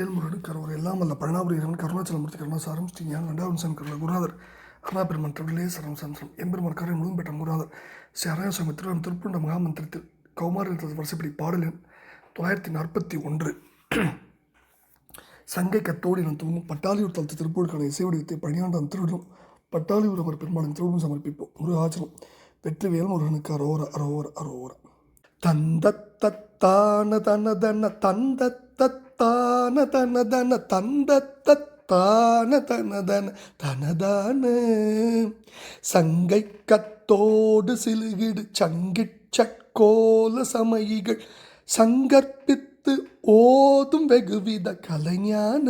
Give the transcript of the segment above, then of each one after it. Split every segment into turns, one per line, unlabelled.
ஏழ்முருகன் கருவர் எல்லாம் அல்ல பழனாபுரி கருணாச்சலமூர்த்தி கருணாசாரம் ஸ்ரீ ஞான ரெண்டாவது கருணா குருநாதர் அருணா பெருமன் திருவிலே சரம் சந்திரம் எம்பெருமான் கரை முழுவதும் பெற்ற குருநாதர் ஸ்ரீ அரணாசுவாமி திருவம் திருப்புண்ட மகாமந்திரத்தில் கௌமார வருஷப்படி பாடல் தொள்ளாயிரத்தி நாற்பத்தி ஒன்று. சங்கை கத்தோடு என தூங்கும் பட்டாளியூர் தளத்து திருப்பூருக்கான இசை வடிவத்தை பணியாண்டான் திருவிடும் பட்டாளியூர் அவர் பெருமாளின் திருவிடும் சமர்ப்பிப்போம். முருகாச்சலம் வெற்றி வேல் முருகனுக்கு அரோர அரோர அரோர. தந்த தத்தான தன தன தந்த தத் தன தன தந்தத்த தான தன தன தனதான சங்கை கத்தோடு சிலுகிடு சங்கிட் சக்கோல சமயிகள் சங்கற்பித்து ஓதும் வெகுவித கலைஞான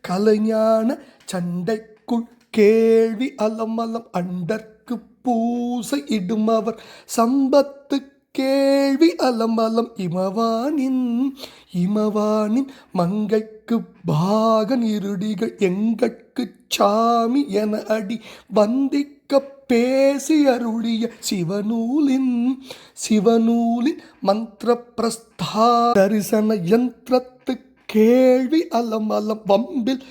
கலைஞான சண்டைக்குள் கேள்வி அலமலம் அண்டர்க்கு பூசை இடும் அவர் சம்பத்து கேள்வி அலமலம் இமவானின் இமவானின் மங்கைக்கு பாகன் இருடிகள் எங்கட்கு சாமி என அடி வந்திக்க பேசி அருளிய சிவநூலின் சிவநூலின் மந்திர பிரஸ்தா தரிசன யந்திரத்து கேள்வி அலமலம் வம்பில்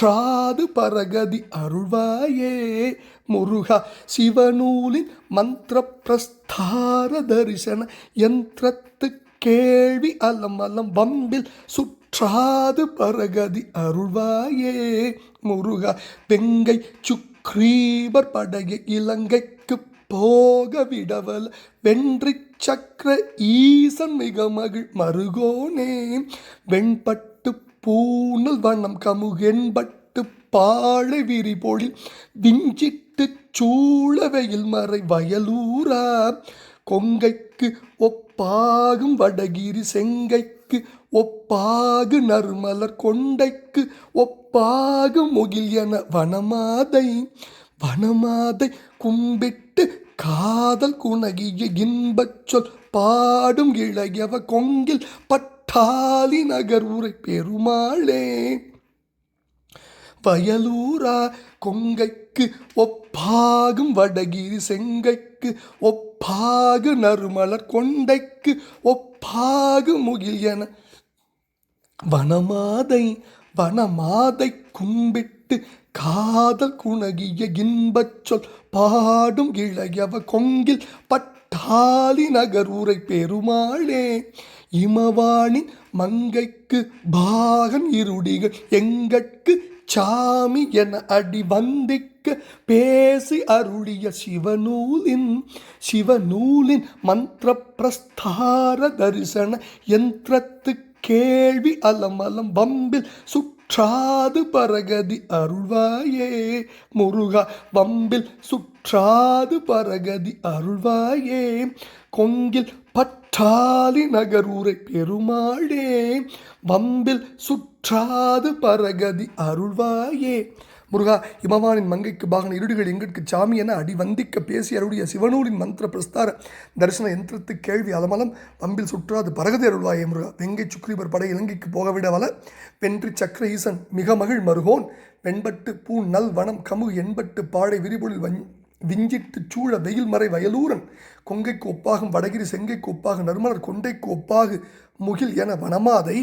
ட்ராது பரகதி அருள்வாயே. முருகா சிவநூலின் மந்திர பிரஸ்தார தரிசன யந்திரத்து கேள்வி அலம் அலம் வம்பில் சுற்றாது பரகதி அருள்வாயே. முருகா வெங்கை சுக்ரீபர் படைய இலங்கைக்கு போக விடவல் வென்றி சக்கர ஈசன் மிக மகிழ் மருகோனே. வெண்பட்டு பூனல் வண்ணம் கமுகென்பட்டு பாழை விரிபொழில் விஞ்சிட்டு சூளவையில் மறை வயலூரா. கொங்கைக்கு ஒப்பாகும் வடகிரி செங்கைக்கு ஒப்பாகு நறுமலர் கொண்டைக்கு ஒப்பாகு முகில் என வனமாதை. வனமாதை கும்பிட்டு காதல் குணகிய இன்பச் சொல் பாடும் இளையவ கொங்கில் பட்டாளி நகர் உரை பெருமாளே. வயலூரா கொங்கைக்கு ஒப்பாகும் வடகிரி செங்கைக்கு ஒப்பாகு நறுமலர் கொண்டைக்கு ஒப்பாகு முகில் என வனமாதை வனமாதை கும்பிட்டு காதல் குணகிய இன்பச் சொல் பாடும் இளையவ கொங்கில் பட்டாளி நகர் ஊரை பெருமாளே இமவாணி மங்கைக்கு பாகன் இருடிகள் எங்கட்கு சாமி என அடி வந்திக்க பேசி அருளிய சிவநூலின் சிவநூலின் மந்திர பிரஸ்தார தரிசன யந்திரத்து கேள்வி அலமலம் வம்பில் சுற்றாது பரகதி அருள்வாயே. முருகா வம்பில் சுற்றாது பரகதி அருள்வாயே. கொங்கில் பற்றாலி நகரூரை பெருமாளே. வம்பில் சுற்றாது பரகதி அருள்வாயே. முருகா இமவானின் மங்கைக்கு பாகன இருடிகள் எங்கிற்கு சாமி என அடி வந்திக்க பேசி அருடைய சிவனூரின் மந்திர பிரஸ்தார தரிசன யந்திரத்து கேள்வி அலமலம் வம்பில் சுற்றாது பரகதி அருள்வாயே முருகா. வெங்கை சுக்ரீபர் படை இலங்கைக்கு போகவிட வல சக்கர ஈசன் மிக மகிழ் மருகோன் வெண்பட்டு பூ நல் வனம் கமுகு எண்பட்டு பாடை விரிபொழில் வஞ் விஞ்சிட்டு சூழ வெயில் மறை வயலூரன் கொங்கைக்கு ஒப்பாகும் வடகிரி செங்கைக்கு ஒப்பாக நறுமலர் கொண்டைக்கு ஒப்பாகு முகில் என வனமாதை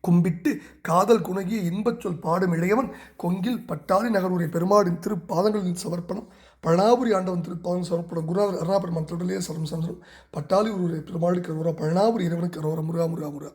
கும்பிட்டு காதல் குணகிய இன்பச் சொல் பாடும் இளையவன் கொங்கில் பட்டாளி நகருடைய பெருமாடின் திருப்பாதங்களின் சமர்ப்பணம். பழனாபுரி ஆண்டவன் திருப்பாதம் சமர்ப்பணம். குருநாதர் அருணாபெருமான் தொடர்லேயே சரம் சந்திரம் பட்டாளி ஒரு பெருமாளுக்கு அரோரா பழனாபுரி இறைவனுக்கு அரோரா முருகா முருகா முருகா.